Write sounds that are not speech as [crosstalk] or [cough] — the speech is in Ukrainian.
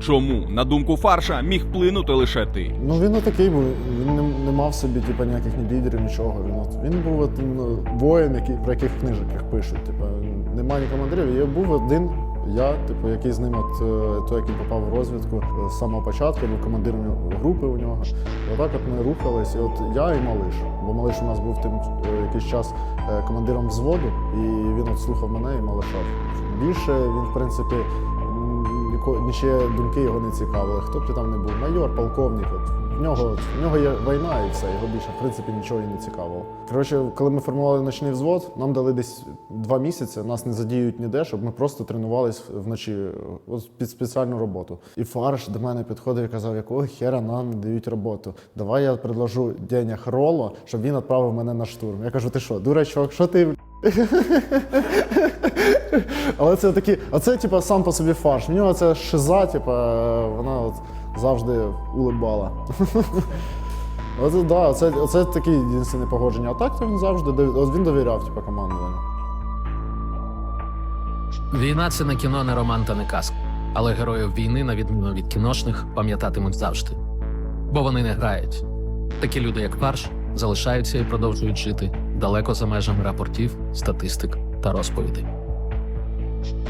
Чому, на думку фарша, міг вплинути лише ти? Ну він такий був. Він не, не мав собі типу, ніяких ні лідерів, нічого. Він, от, він був от, воїн, який, про яких книжках пишуть. Типу, немає ні командирів. Я був один. Я, типу, який з ним, от е, той, який попав в розвідку е, з самого початку, був командиром групи у нього. І отак от ми рухались. І от я і Малиш. Бо Малиш у нас був тим е, якийсь час командиром взводу, і він от слухав мене і Малиша. Більше він, в принципі, ніко- думки його не цікавили. Хто б ти там не був, майор, полковник. В нього, в нього є війна і все, його більше в принципі нічого і не цікавило. Коротше, коли ми формували ночний взвод, нам дали десь два місяці, нас не задіють ніде, щоб ми просто тренувались вночі от, під спеціальну роботу. І фарш до мене підходив і казав, якого хера нам не дають роботу. Давай я предложу денег Роло, щоб він відправив мене на штурм. Я кажу, ти що, дурачок, що ти? Але це такі, оце типу, сам по собі фарш. В нього це шиза, типу, вона от завжди улибала. [laughs] Оце, да, оце, оце такі єдині погодження. А так то він завжди дов- він довіряв типу, командуванню. Війна це не кіно, не роман та не казка. Але героїв війни, на відміну від кіношних, пам'ятатимуть завжди. Бо вони не грають. Такі люди, як фарш, залишаються і продовжують жити далеко за межами рапортів, статистик та розповідей. Thank you.